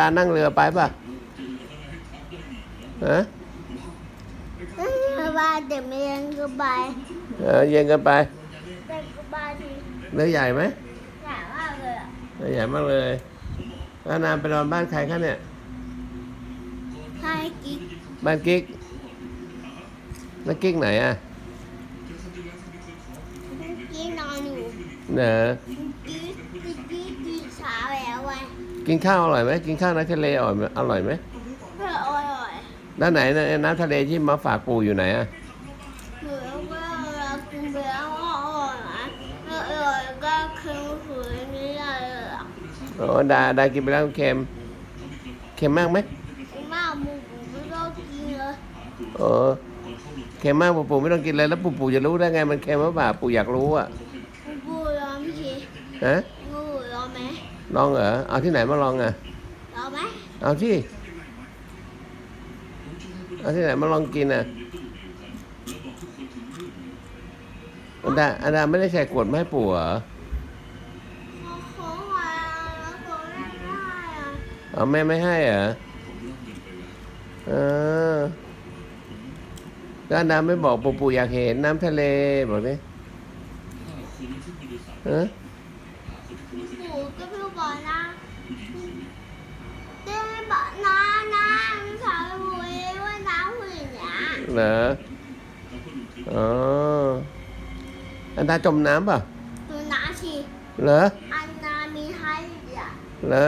ตานั่งเรือไปป่ะฮะสบายแต่ไม่ยังสบายเออเย็นกันไปแต่สบายดีเรือใหญ่ไหมใหญ่มากเลยอะเรือใหญ่มากเลยแล้วนานไปนอนบ้านใครคะเนี่ยให้กิ๊กบ้านกิ๊กแล้วกิ๊กไหนอะกิ๊กนอนอยู่เนอกิ๊กกิ๊กกิ๊กกิ๊กเช้าแล้วไงกินข้าวอร่อยไหมกินข้าวในทะเลอร่อยไหมอร่อยไหมเพื่ออร่อยด้านไหนนะน้ำทะเลที่มาฝากปู่อยู่ไหนอะหนูว่าเรากินไปแล้วก็อร่อยนะอร่อยก็เค็มขืนนี่เลยอะอ๋อดาดากินไปแล้วเค็มเค็มมากไหมมากมูกูไม่ต้องกินเลยอ๋อเค็มมากปู่ปู่ไม่ต้องกินเลยแล้วปู่ปู่จะรู้ได้ไงมันเค็มหรือเปล่าปู่อยากรู้อะกูร้องทีฮะกูร้องไหม ลองเหรอ เอาที่ไหนมาลองอะร้องไหมเอาที่ เอาที่ไหนมาลองกินอะอันดาอันดาไม่ได้ใส่ขวดมาให้ปู่เหรอขอมาแล้วก็ได้ได้อะเอาแม่ไม่ให้เหรอเออแล้วอันดาไม่บอกปู่ปู่อยากเห็นน้ำทะเลบอกดิเออปู่ ก็ไม่บอกนะเต้บอกนะนะไม่ถามปู่เองว่าน้ำหุ่นเนี่ยเหรออ๋ออันดาจมน้ำป่ะดูน้ำสิเหรออันนามีให้อะเหรอ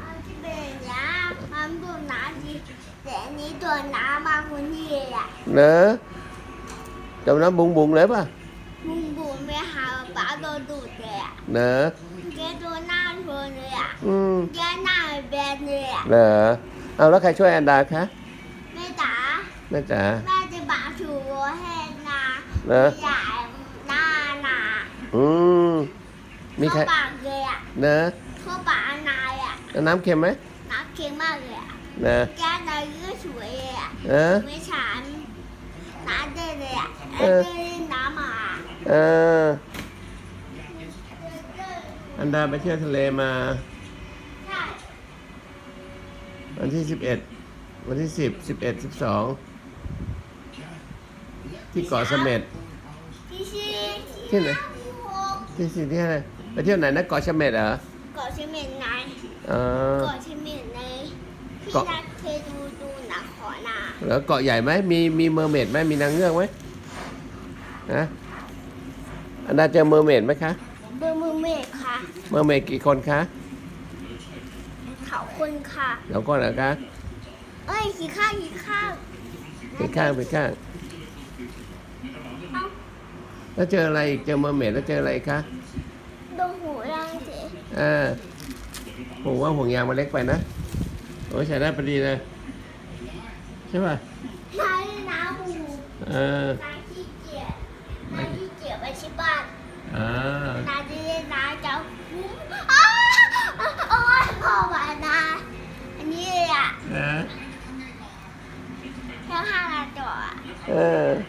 อันที่เป็นอย่างนี้มันดูน้ำสิแต่อันนี้ตัวน้ำมาคนที่อะเหรอจมน้ำบุงบุงเลยป่ะบุ้งบุ้งไม่หาป้าโดนดูดเลยอะเหรอ แกตัวหน้าเธอเลยอะ อืม แกหน้าแบน เลยอะเหรอเอาแล้วใครช่วยอันดาคะแม่จ๋าแม่จ๋าแม่จะบาถูให้นาเหรอใหญ่หน้าหนาอืมมีใครเข้าปากเลยอะเนอะเข้าปากนายอะแล้วน้ำเค็มไหมน้ำเค็มมากเลยอะเนอะแกนายก็สวยเลยอะเออ ไม่ฉันน้ำเด้เลยอะเออเด้น้ำมาเออ อันดาไปเที่ยวทะเลมาใช่ วันที่สิบเอ็ดวันที่สิบสิบเอ็ดสิบสองที่เกาะเสม็ดที่ชีที่ไหนที่สิที่อะไรไปเที่ยวไหนนะเกาะเสม็ดเหรอเกาะเชเมนไงอ๋อเกาะเชเมนในที่เกาะนักเคยดูดูหนังขอนาแล้วเกาะใหญ่ไหมมีมีเมอร์เมดไหมมีนางเงือกไหมฮะอันดาเจอเมอร์เมดไหมคะเบอร์มือเมฆค่ะเมอร์เมดกี่คนคะเขา คนค่ะ เดี๋ยวก่อนเหรอคะเอ้ยขี้ข้างขี้ข้างไปข้างไปข้าง เอ้าแล้วเจออะไรอีกเจอเมอร์เมดแล้วเจออะไรอีกคะดูหูร่างสิอ่าผมว่าห่วงยางมันเล็กไปนะโอ้ยใช้ได้พอดีเลยใช่ป่ะนายน้ำหูเออนายขี้เกียจนายขี้เกียจไปที่บ้าน อ่า 呃